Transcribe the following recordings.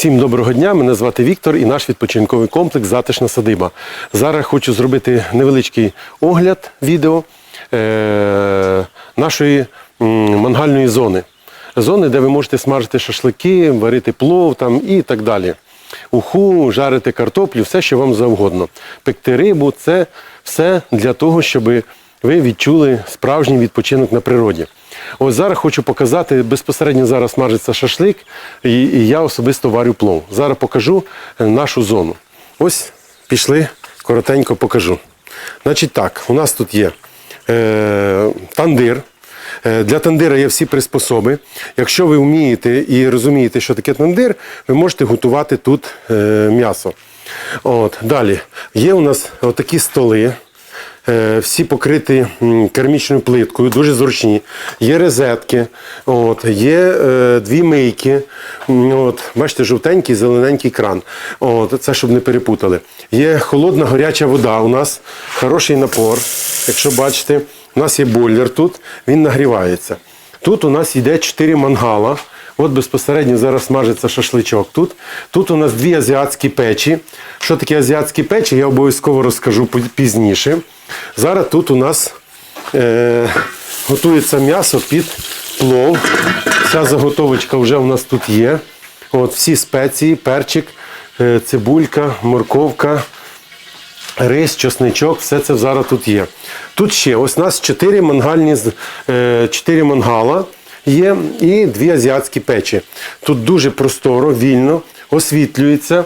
Всім доброго дня, мене звати Віктор і наш відпочинковий комплекс Затишна садиба. Зараз хочу зробити невеличкий огляд відео е- нашої мангальної зони. Зони, де ви можете смажити шашлики, варити плов там і так далі. Уху, жарити картоплю, все, що вам завгодно. Пекти рибу це все для того, щоб ви відчули справжній відпочинок на природі. Ось зараз хочу показати, безпосередньо зараз смажиться шашлик, і, і я особисто варю плов. Зараз покажу е, нашу зону. Ось пішли, коротенько покажу. Значить так, у нас тут є е, тандир. Е, Для тандира є всі приспособи. Якщо ви вмієте і розумієте, що таке тандир, ви можете готувати тут е, м'ясо. От, далі, є у нас отакі столи. Е, Всі покриті м, керамічною плиткою, дуже зручні. Є розетки, от, є е, дві мийки. От, бачите, жовтенький, зелененький кран. От, це щоб не перепутали. Є холодна гаряча вода. У нас хороший напор. Якщо бачите, у нас є бойлер тут, він нагрівається. Тут у нас йде 4 мангала. От безпосередньо зараз смажиться шашличок тут. Тут у нас дві азіатські печі. Що таке азіатські печі, я обов'язково розкажу пізніше. Зараз тут у нас е, готується м'ясо під плов. Вся заготовочка вже у нас тут є. От всі спеції, перчик, е, цибулька, морковка, рис, чесничок, все це зараз тут є. Тут ще ось у нас 4 мангальні, е, 4 мангала є і дві азіатські печі. Тут дуже просторо, вільно, освітлюється.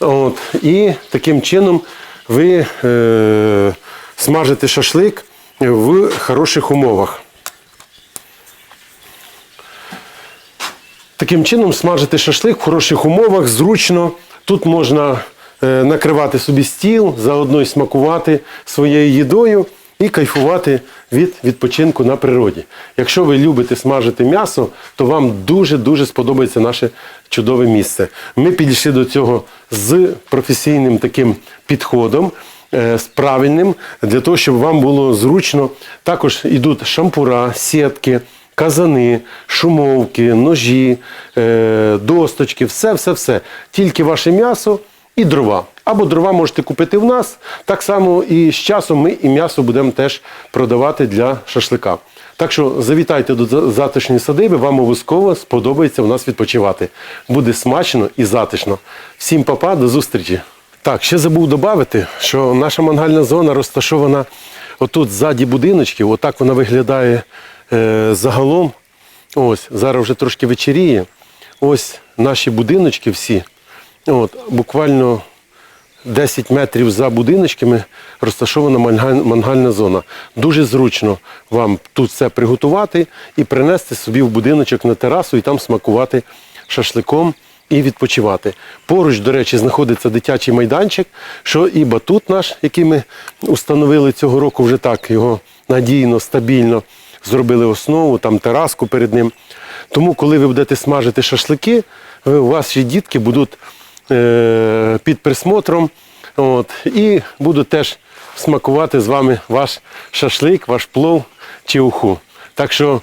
От, і таким чином ви е, смажите шашлик в хороших умовах. Таким чином смажити шашлик в хороших умовах, зручно. Тут можна е, накривати собі стіл, заодно й смакувати своєю їдою і кайфувати від відпочинку на природі. Якщо ви любите смажити м'ясо, то вам дуже-дуже сподобається наше чудове місце. Ми підійшли до цього з професійним таким підходом. Е, З правильним для того, щоб вам було зручно. Також йдуть шампура, сітки, казани, шумовки, ножі, е, досточки, все, все, все. Тільки ваше м'ясо і дрова. Або дрова можете купити в нас. Так само і з часом ми і м'ясо будемо теж продавати для шашлика. Так що завітайте до за- затишної садиби, вам обов'язково сподобається у нас відпочивати. Буде смачно і затишно. Всім папа, до зустрічі. Так, ще забув додати, що наша мангальна зона розташована отут ззаді будиночків. Отак вона виглядає е, загалом. Ось, зараз вже трошки вечеріє. Ось наші будиночки всі. От, буквально 10 метрів за будиночками розташована мангаль- мангальна зона. Дуже зручно вам тут все приготувати і принести собі в будиночок на терасу і там смакувати шашликом і відпочивати. Поруч, до речі, знаходиться дитячий майданчик, що і батут наш, який ми установили цього року, вже так його надійно, стабільно зробили основу, там тераску перед ним. Тому, коли ви будете смажити шашлики, ваші дітки будуть е, під присмотром от, і будуть теж смакувати з вами ваш шашлик, ваш плов чи уху. Так що,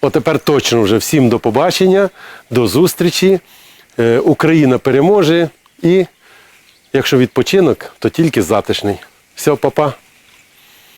отепер точно вже всім до побачення, до зустрічі. Е, Україна переможе і якщо відпочинок, то тільки затишний. Все, папа.